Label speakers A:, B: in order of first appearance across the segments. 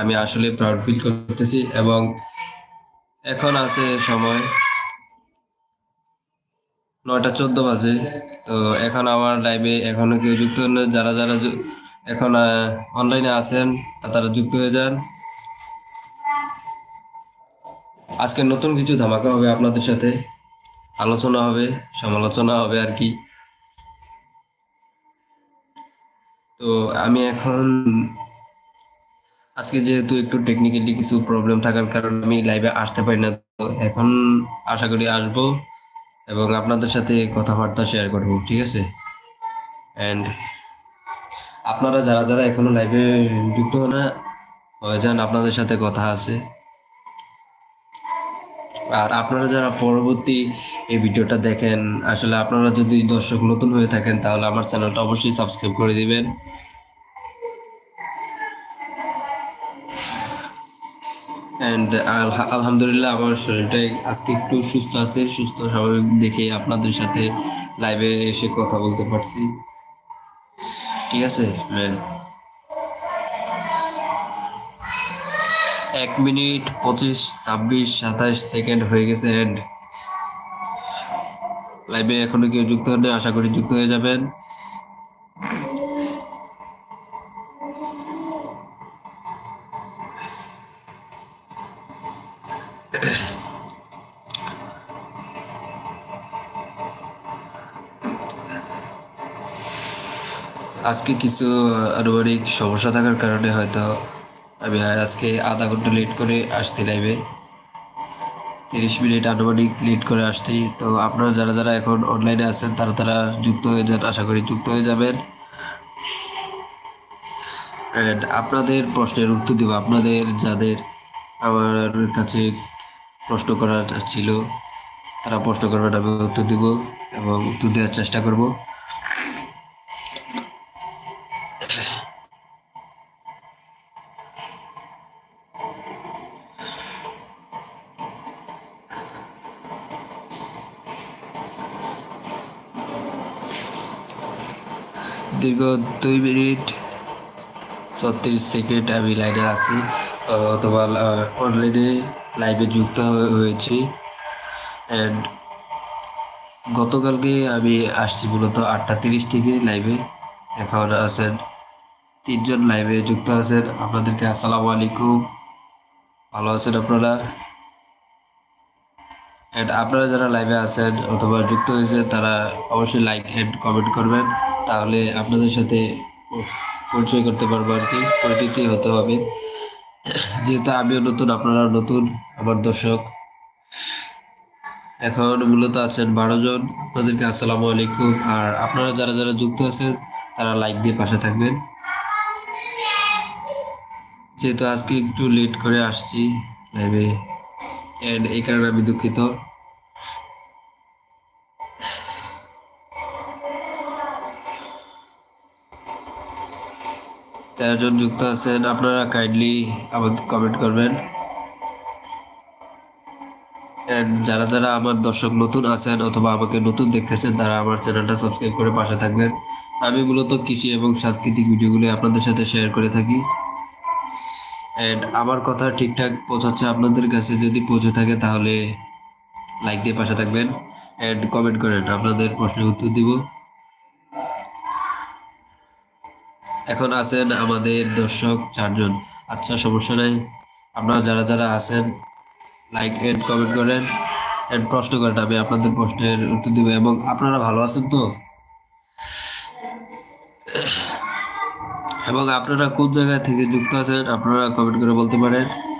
A: আমি আসলে proud feel করতেছি এবং এখন আছে সময় নয়টা চোদ্দ বাজে। তো এখন আমার লাইভে এখনও কেউ যুক্ত হন যারা যারা এখন অনলাইনে আছেন তারা যুক্ত হয়ে যান। আজকে নতুন কিছু ধামাকা হবে আপনাদের সাথে। আলোচনা হবে, সমালোচনা হবে আর কি। তো আমি এখন আজকে যেহেতু একটু টেকনিক্যালি কিছু প্রবলেম থাকার কারণে আমি লাইভে আসতে পারি না, তো এখন আশা করি আসব এবং আপনাদের সাথে কথাবার্তা শেয়ার করব, ঠিক আছে? অ্যান্ড আপনারা যারা যারা এখনও লাইভে যুক্ত না, হয়ে যান, আপনাদের সাথে কথা আছে। আর আপনারা যারা পরবর্তী এই ভিডিওটা দেখেন, আসলে আপনারা যদি দর্শক নতুন হয়ে থাকেন, তাহলে আমার চ্যানেলটা অবশ্যই সাবস্ক্রাইব করে দিবেন। অ্যান্ড আলহামদুলিল্লাহ আমার শরীরটা আজকে একটু সুস্থ আছে, সুস্থ স্বাভাবিক দেখে আপনাদের সাথে লাইভে এসে কথা বলতে পারছি। ঠিক আছে? ম্যাম এক মিনিট পঁচিশ, ছাব্বিশ, সাতাশ সেকেন্ড হয়ে গেছে অ্যান্ড লাইভে এখনও কেউ যুক্ত হলে আশা করি যুক্ত হয়ে যাবেন। আজকে কিছু আনুমানিক সমস্যা থাকার কারণে হয়তো আমি আর আজকে আধা ঘণ্টা লেট করে আসছি লাইভে তিরিশ মিনিট আনুমানিক লেট করে আসছি। তো আপনারা যারা যারা এখন অনলাইনে আছেন, তারা তারা যুক্ত হয়ে যান, আশা করি যুক্ত হয়ে যাবেন। অ্যান্ড আপনাদের প্রশ্নের উত্তর দিব। আপনাদের যাদের, আমার কাছে প্রশ্ন করার ছিল, তারা প্রশ্ন করবেন, আমি উত্তর দিব এবং উত্তর দেওয়ার চেষ্টা করব। দীর্ঘ দুই মিনিট ছত্রিশ সেকেন্ড আমি লাইনে আছি অথবা অনলাইনে লাইভে যুক্ত হয়ে- হয়েছি। অ্যান্ড গতকালকে আমি আসছি মূলত আটটা তিরিশ থেকে লাইভে এখন আছেন তিনজন লাইভে যুক্ত আছেন। আপনাদেরকে আসসালামু আলাইকুম। ভালো আছেন আপনারা? অ্যান্ড আপনারা যারা লাইভে আছেন অথবা যুক্ত হয়েছে তারা অবশ্যই লাইক অ্যান্ড কমেন্ট করবেন। তাহলে আপনাদের সাথে পরিচয় করতে পারব আর কি। পরিচিতি হতে হবে। যেহেতু আমিও নতুন আপনারা নতুন, আমার দর্শক। এখন মূলত আছেন বারো জন। আপনাদেরকে আসসালামু আলাইকুম। আর আপনারা যারা যারা যুক্ত আছেন, তারা লাইক দিয়ে পাশে থাকবেন। যেহেতু আজকে একটু লেট করে আসছি লাইভে এন্ড এই কারণে আমি দুঃখিত। তেরো জন যুক্ত আছেন আপনারা কাইন্ডলি আমাকে কমেন্ট করবেন। And যারা যারা আমার দর্শক নতুন আছেন অথবা আমাকে নতুন দেখতেছেন, তারা আমার চ্যানেলটা সাবস্ক্রাইব করে পাশে থাকবেন। আমি মূলত কৃষি এবং সাংস্কৃতিক ভিডিওগুলো আপনাদের সাথে শেয়ার করে থাকি। অ্যান্ড আমার কথা ঠিকঠাক পৌঁছাচ্ছে আপনাদের কাছে, যদি পৌঁছে থাকে তাহলে লাইক দিয়ে পাশে থাকবেন। অ্যান্ড কমেন্ট করেন, আপনাদের প্রশ্নের উত্তর দিব। এখন আছেন আমাদের দর্শক চারজন। আচ্ছা সমস্যা নাই। আপনারা যারা যারা আছেন লাইক এন্ড কমেন্ট করেন এন্ড প্রশ্ন করেন, আমি আপনাদের প্রশ্নের উত্তর দিব। এবং আপনারা ভালো আছেন তো? এবং আপনারা কোন জায়গা থেকে যুক্ত আছেন, আপনারা কমেন্ট করে বলতে পারেন।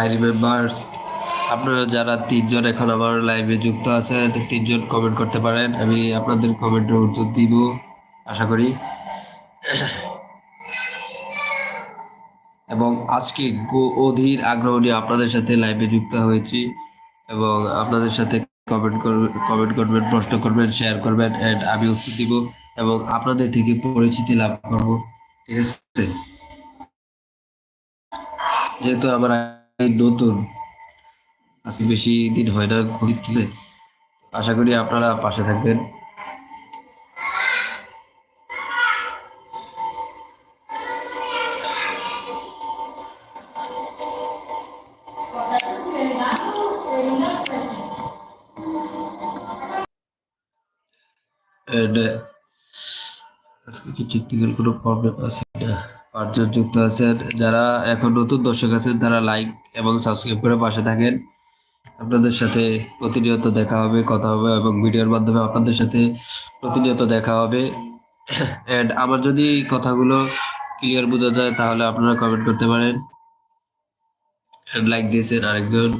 A: হাই রিমেম্বার্স, আপনারা যারা তিনজন এখন আমার লাইভে যুক্ত আছেন, তিনজন কমেন্ট করতে পারেন, আমি আপনাদের কমেন্টের উত্তর দিব, আশা করি। এবং আজকে অধীর আগ্রহ নিয়ে আপনাদের সাথে লাইভে যুক্ত হয়েছি এবং আপনাদের সাথে কমেন্ট করবেন কমেন্ট করবেন, প্রশ্ন করবেন শেয়ার করবেন অ্যান্ড আমি উত্তর দিব এবং আপনাদের থেকে পরিচিতি লাভ করব, ঠিক আছে? যেহেতু আমার আই নতুন। আজকে বেশি দিন হয় না তুলে আশা করি আপনারা পাশে থাকবেন। আজকে কি টেকনিক্যাল কোনো প্রবলেম আছে? না পাঁচজন যুক্ত আছেন। যারা এখন নতুন দর্শক আছেন, তারা লাইক এবং সাবস্ক্রাইব করে পাশে থাকেন। আপনাদের সাথে প্রতিনিয়ত দেখা হবে, কথা হবে এবং ভিডিওর মাধ্যমে আপনাদের সাথে প্রতিনিয়ত দেখা হবে। অ্যান্ড আমার যদি কথাগুলো ক্লিয়ার বোঝা যায়, তাহলে আপনারা কমেন্ট করতে পারেন। লাইক দিয়েছেন আরেকজন।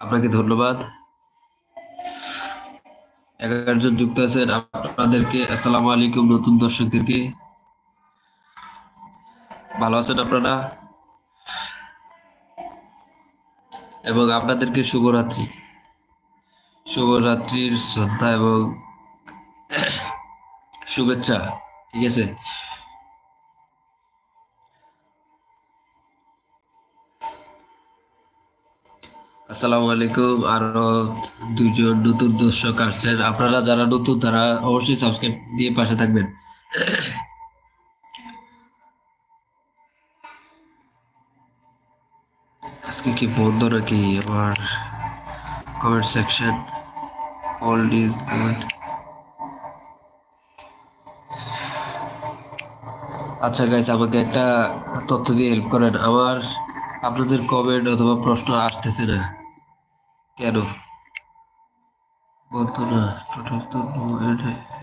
A: আপনাকে ধন্যবাদ। এগারোজন যুক্ত আছেন। আপনাদেরকে আসসালামু আলাইকুম নতুন দর্শকদেরকে। ভালো আছেন আপনারা? এবং আপনাদেরকে শুভরাত্রি। শুভরাত্রির শ্রদ্ধা এবং শুভেচ্ছা, ঠিক আছে? আসসালামু আলাইকুম, আরও দুজন নতুন দর্শক আসছেন। আপনারা যারা নতুন, তারা অবশ্যই সাবস্ক্রাইব দিয়ে পাশে থাকবেন। আজকে কি বন্ধ নাকি? আমার comment section all is good আচ্ছা গাইস আমাকে একটা তথ্য দিয়ে হেল্প করেন। আমার আপনাদের কমেন্ট অথবা প্রশ্ন আসতেছে না। কেন? বলতো না টোটাল তো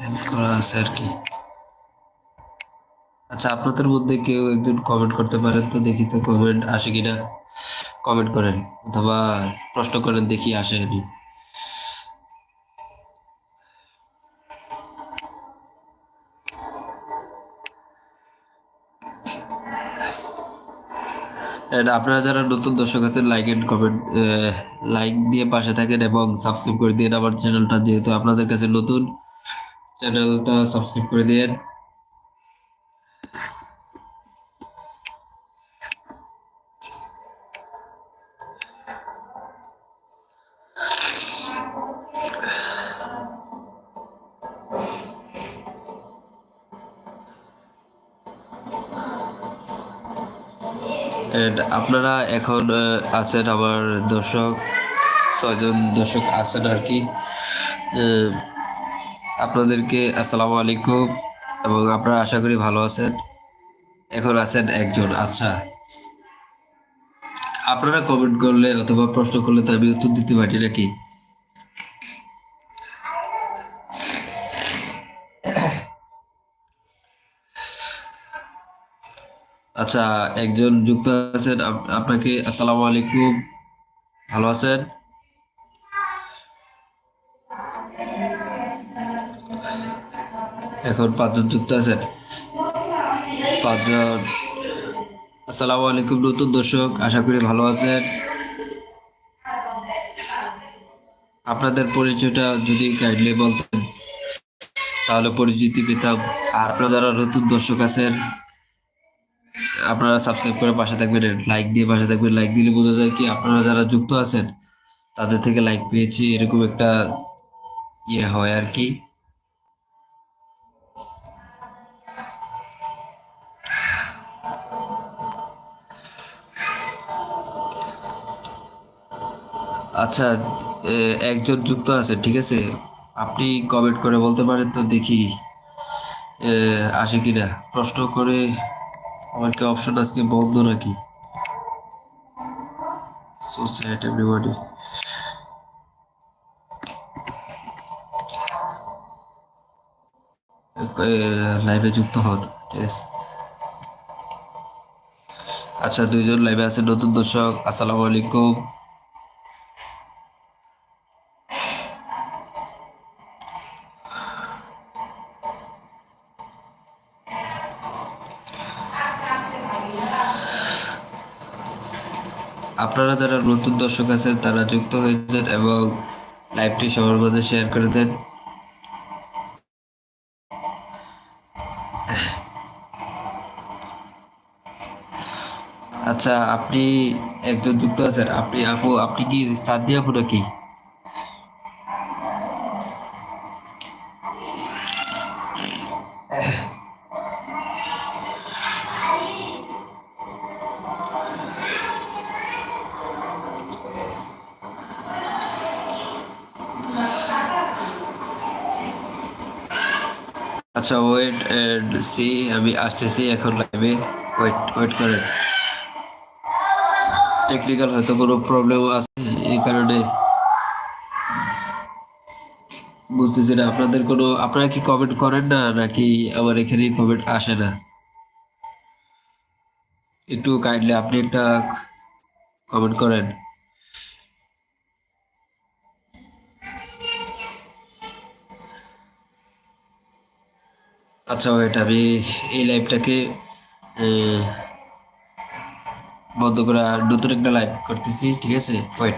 A: হেল্প করা আছে আর কি। আচ্ছা আপনাদের মধ্যে কেউ একজন কমেন্ট করতে পারেন তো দেখি তো কমেন্ট আসে কিনা। কমেন্ট করেন, অথবা প্রশ্ন করেন, দেখি আসে And আপনারা যারা নতুন দর্শক আছেন লাইক এন্ড কমেন্ট লাইক দিয়ে পাশে থাকেন এবং সাবস্ক্রাইব করে দিন আমার চ্যানেলটা যেহেতু আপনাদের কাছে নতুন চ্যানেলটা সাবস্ক্রাইব করে দিন আপনারা এখন আছেন আমার দর্শক, ছয়জন দর্শক আছেন আর কি। আপনাদেরকে আসসালামু আলাইকুম এবং আপনারা আশা করি ভালো আছেন। এখন আছেন একজন আচ্ছা। আপনারা কমেন্ট করলে অথবা প্রশ্ন করলে তো আমি উত্তর দিতে পারি নাকি? আচ্ছা একজন যুক্ত আছেন আপ- আপনাকে আসসালামু আলাইকুম। ভালো আছেন? এখন পাঁচজন যুক্ত আছেন। পাঁচজন। আসসালামু আলাইকুম, নতুন দর্শক, আশা করি ভালো আছেন। আপনাদের পরিচয়টা যদি কাইন্ডলি বলতেন, তাহলে পরিচিতি পেতাম। আর আপনারা যারা নতুন দর্শক আছেন আপনারা সাবস্ক্রাইব করে পাশে থাকবেন লাইক দিয়ে পাশে থাকবেন। লাইক দিলে বোঝা যায় কি আপনারা যারা যুক্ত আছেন, তাদের থেকে লাইক পেয়েছি। এরকম একটা ইয়ে হয় আর কি। আচ্ছা একজন যুক্ত আছে, ঠিক আছে? আপনি কমেন্ট করে বলতে পারেন তো দেখি আসে কিনা। প্রশ্ন করে আমার কি অপশন আজকে বন্ধ নাকি? সো স্যাড এভরিবডি লাইভে যুক্ত হন আচ্ছা দুইজন লাইভে আছে নতুন দর্শক, আসসালামু আলাইকুম। আপনারা যারা নতুন দর্শক আছেন, তারা যুক্ত হয়ে যান এবং লাইভটি সবার মধ্যে শেয়ার করে দেন। আচ্ছা আপনি একজন যুক্ত আছেন। আপনি, আপু, আপনি কি সাদি আপু নাকি? আচ্ছা ওয়েট এন্ড সি আমি আসতেছি এখন লাইভে ওয়েট ওয়েট করেন। টেকনিক্যাল হয়তো কোনো প্রবলেম আছে, এই কারণে। বুঝতেছি না, আপনাদের কোনো, আপনারা কি কমেন্ট করেন না, নাকি আমার এখানে কমেন্ট আসে না? একটু কাইন্ডলি আপনি একটা কমেন্ট করেন। আচ্ছা ওয়েট আমি এই লাইভটাকে বন্ধ করে নতুন একটা লাইভ করতেছি ঠিক আছে? ওয়েট